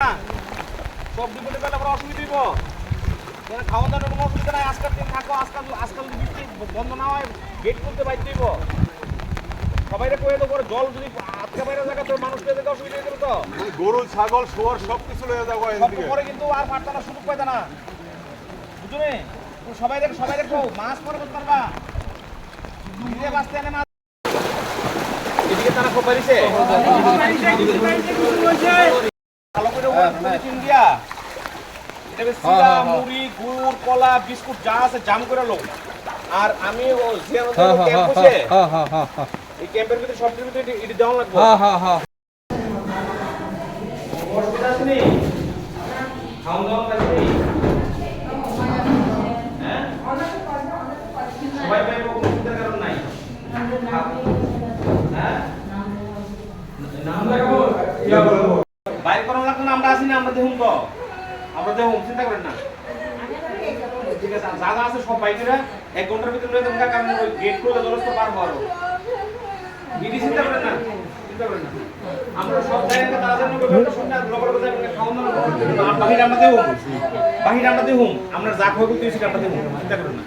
সব বিপদে পেলে আবার অসুবিধা হইব। এখানে খাওয়া দাওয়ার কোনো অসুবিধা নাই আজকাল দিন থাকো আজকাল আজকাল বৃষ্টি বন্ধ না হয় গেট বাইর দিব সবাইরে কয়ে দেবো জল যদি আটকে বাইরে জায়গা তো মানুষ পেয়ে যেতে অসুবিধা হয়ে তো। গরু ছাগল শুয়ার সব কিছু লয়ে যাব পরে কিন্তু আর পারতা না সুযোগ পাইতা না। বুঝলে? সবাই দেখো সবাই দেখো মাছ পরে করতে পারবা? নিজে বাঁচতে এনে মাছ এদিকে তারা খুব পারিছে ভালো করে চিন দিয়া। এটা বেশ মুড়ি গুড় কলা বিস্কুট যা আছে জাম করে আর আমি ও জিয়ানো ক্যাম্প বসে এই ক্যাম্পের ভিতরে সব ভিতরে এটি- এটি দেওয়া লাগবে। অসুবিধা আছে নি খাওয়া দাওয়া আছে নি হ্যাঁ। সবাই পাইব কোনো চিন্তার কারণ নাই। হ্যাঁ? নাম লাগবে আমরা দেখুন তো আমরা দেখুন চিন্তা করেন না। ঠিক আছে, যা যা আছে সব বাইকেরা এক ঘণ্টার ভিতরে লয়ে যাবেন কারণ ওই গেট খুলে জলস্তর পার হওয়ার দিদি, চিন্তা করেন না, চিন্তা করেন না। আমরা সব জায়গাতে তাড়াতাড়ি করে একটা শুনে আর লগর লগর যাবেন খাওয়া দাওয়া বাহির আমরা দেবো বাহির আমরা দেবো আমরা যা খাব তুই সেটা আমরা দেবো চিন্তা করেন না।